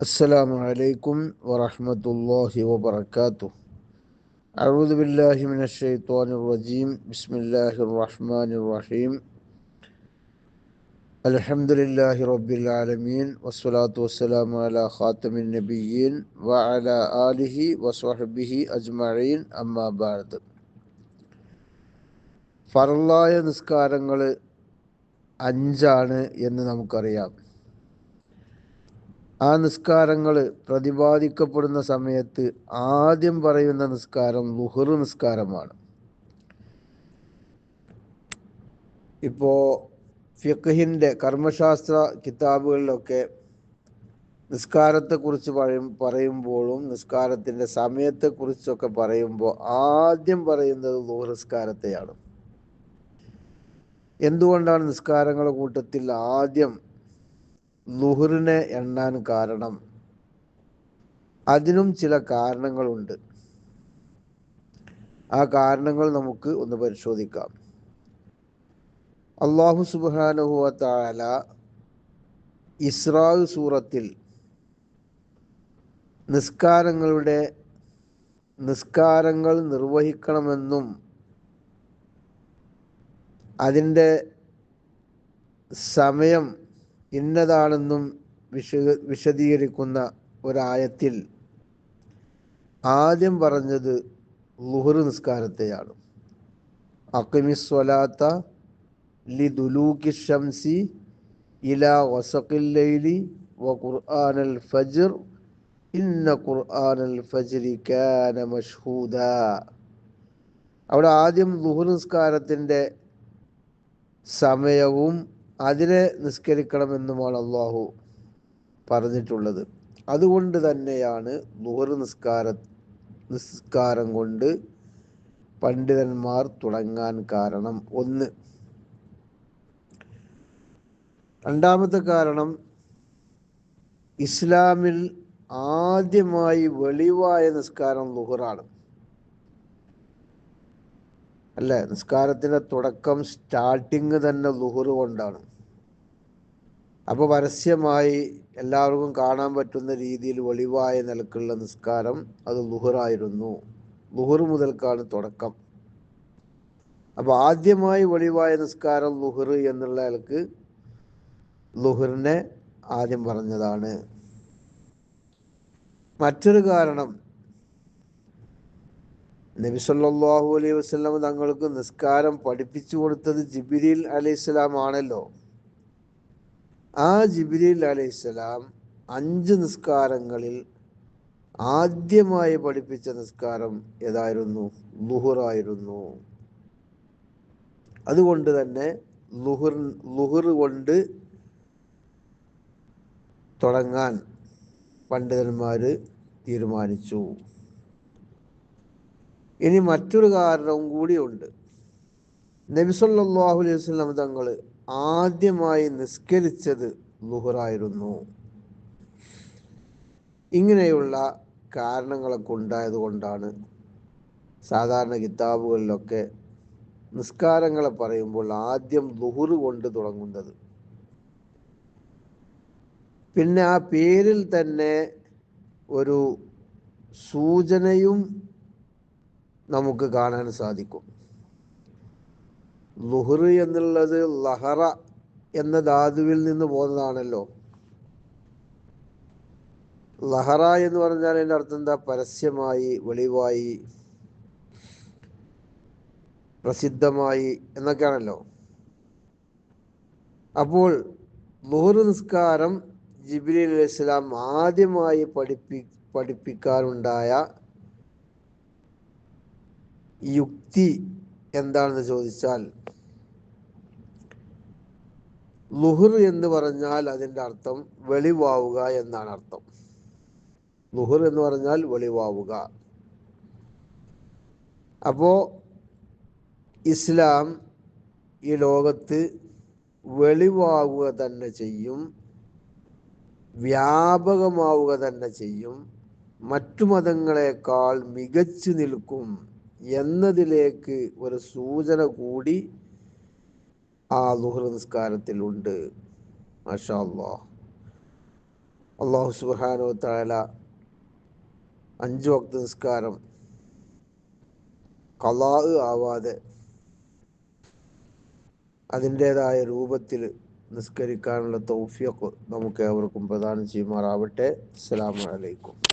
السلام عليكم ورحمة الله وبركاته أعوذ بالله من الشيطان الرجيم بسم الله الرحمن الرحيم الحمد لله رب العالمين والصلاة والسلام على خاتم النبيين وعلى آله وصحبه أجمعين أما بعد ഫറലായ നിസ്കാരങ്ങൾ അഞ്ചാണ് എന്ന് നമുക്കറിയാം ആ നിസ്കാരങ്ങൾ പ്രതിപാദിക്കപ്പെടുന്ന സമയത്ത് ആദ്യം പറയുന്ന നിസ്കാരം ലുഹർ നിസ്കാരമാണ്. ഇപ്പോൾ ഫിഖഹിന്റെ കർമ്മശാസ്ത്ര കിതാബുകളിലൊക്കെ നിസ്കാരത്തെക്കുറിച്ച് പറയും പറയുമ്പോഴും നിസ്കാരത്തിന്റെ സമയത്തെക്കുറിച്ചൊക്കെ പറയുമ്പോൾ ആദ്യം പറയുന്നത് ലുഹർ നിസ്കാരത്തെയാണ്. എന്തുകൊണ്ടാണ് നിസ്കാരങ്ങളുടെ കൂട്ടത്തിൽ ആദ്യം ലുഹറിനെ എണ്ണാൻ കാരണം. അതിനും ചില കാരണങ്ങളുണ്ട്. ആ കാരണങ്ങൾ നമുക്ക് ഒന്ന് പരിശോധിക്കാം. അള്ളാഹു സുബാനുഹുവ താല ഇസ്രാവ് സൂറത്തിൽ നിസ്കാരങ്ങളുടെ നിസ്കാരങ്ങൾ നിർവഹിക്കണമെന്നും അതിന്റെ സമയം ഇന്നതാണെന്നും വിശ വിശദീകരിക്കുന്ന ഒരായത്തിൽ ആദ്യം പറഞ്ഞത് ലുഹർ നിസ്കാരത്തെയാണ്. അക്കിമിസ്വലാത്ത ലി ദുലൂക്കി ഷംസി ഇല വസക്കില്ലി വ ഖുർആനൽ ഫജ്ർ ഇന്ന ഖുർആനൽ ഫജ്രി കാന മഷ്ഹൂദ. അവിടെ ആദ്യം ലുഹർ നിസ്കാരത്തിന്റെ സമയവും അതിനെ നിസ്കരിക്കണമെന്നുമാണ് അള്ളാഹു പറഞ്ഞിട്ടുള്ളത്. അതുകൊണ്ട് തന്നെയാണ് ലുഹർ നിസ്കാര നിസ്കാരം കൊണ്ട് പണ്ഡിതന്മാർ തുടങ്ങാൻ കാരണം ഒന്ന്. രണ്ടാമത്തെ കാരണം ഇസ്ലാമിൽ ആദ്യമായി വെളിവായ നിസ്കാരം ലുഹറാണ് അല്ലേ? നിസ്കാരത്തിന്റെ തുടക്കം സ്റ്റാർട്ടിങ് തന്നെ ലുഹർ കൊണ്ടാണ്. അപ്പോൾ പരസ്യമായി എല്ലാവർക്കും കാണാൻ പറ്റുന്ന രീതിയിൽ ഒളിവായ നിലക്കുള്ള നിസ്കാരം അത് ലുഹറായിരുന്നു. ലുഹർ മുതൽക്കാണ് തുടക്കം. അപ്പോൾ ആദ്യമായി ഒളിവായ നിസ്കാരം ലുഹർ എന്നുള്ള നിലയ്ക്ക് ലുഹറിനെ ആദ്യം പറഞ്ഞതാണ്. മറ്റൊരു കാരണം നബി സല്ലല്ലാഹു അലൈഹി വസല്ലം തങ്ങൾക്ക് നിസ്കാരം പഠിപ്പിച്ചു കൊടുത്തത് ജിബിരിൽ അലൈഹിസ്സലാം ആണല്ലോ ആ ജിബ്രീൽ അലൈഹിസ്സലാം അഞ്ച് നിസ്കാരങ്ങളിൽ ആദ്യമായി പഠിപ്പിച്ച നിസ്കാരം ഏതായിരുന്നു? ലുഹുറായിരുന്നു. അതുകൊണ്ട് തന്നെ ലുഹുർ ലുഹുർ കൊണ്ട് തുടങ്ങാൻ പണ്ഡിതന്മാർ തീരുമാനിച്ചു. ഇനി മറ്റൊരു കാരണവും കൂടിയുണ്ട് നബിസല്ലാഹു അലൈഹി വസ്ലം തങ്ങൾ ആദ്യമായി നിസ്കരിച്ചത് ലുഹറായിരുന്നു. ഇങ്ങനെയുള്ള കാരണങ്ങളൊക്കെ ഉണ്ടായത് കൊണ്ടാണ് സാധാരണ കിതാബുകളിലൊക്കെ നിസ്കാരങ്ങളെ പറയുമ്പോൾ ആദ്യം ലുഹുർ കൊണ്ട് തുടങ്ങുന്നത്. പിന്നെ ആ പേരിൽ തന്നെ ഒരു സൂചനയും നമുക്ക് കാണാൻ സാധിക്കും. ലുഹർ എന്നുള്ളത് ലഹറ എന്ന ധാതുവിൽ നിന്ന് പോകുന്നതാണല്ലോ. ലഹറ എന്ന് പറഞ്ഞാൽ എന്റെ അർത്ഥം എന്താ? പരസ്യമായി വെളിവായി പ്രസിദ്ധമായി എന്നൊക്കെയാണല്ലോ. അപ്പോൾ ലുഹർ നിസ്കാരം ജിബിലി അലൈഹി ഇസ്ലാം ആദ്യമായി പഠിപ്പി പഠിപ്പിക്കാനുണ്ടായ യുക്തി എന്താണെന്ന് ചോദിച്ചാൽ ലുഹർ എന്ന് പറഞ്ഞാൽ അതിന്റെ അർത്ഥം വെളിവാവുക എന്നാണ് അർത്ഥം. ലുഹർ എന്ന് പറഞ്ഞാൽ വെളിവാവുക. അപ്പോൾ ഇസ്ലാം ഈ ലോകത്ത് വെളിവാവുക തന്നെ ചെയ്യും വ്യാപകമാവുക തന്നെ ചെയ്യും മറ്റു മതങ്ങളെക്കാൾ മികച്ചു നിൽക്കും എന്നതിലേക്ക് ഒരു സൂചന കൂടി ആ ലുഹ്ര നിസ്കാരത്തിലുണ്ട്. മാഷാ അള്ളാഹു സുബാനോ താല അഞ്ച് വക്ത നിസ്കാരം കലാ ആവാതെ അതിന്റേതായ രൂപത്തിൽ നിസ്കരിക്കാനുള്ള തൗഫിയൊക്കെ നമുക്ക് ഏവർക്കും പ്രദാനം ചെയ്യുമാറാവട്ടെ. അസ്സാം അലൈക്കും.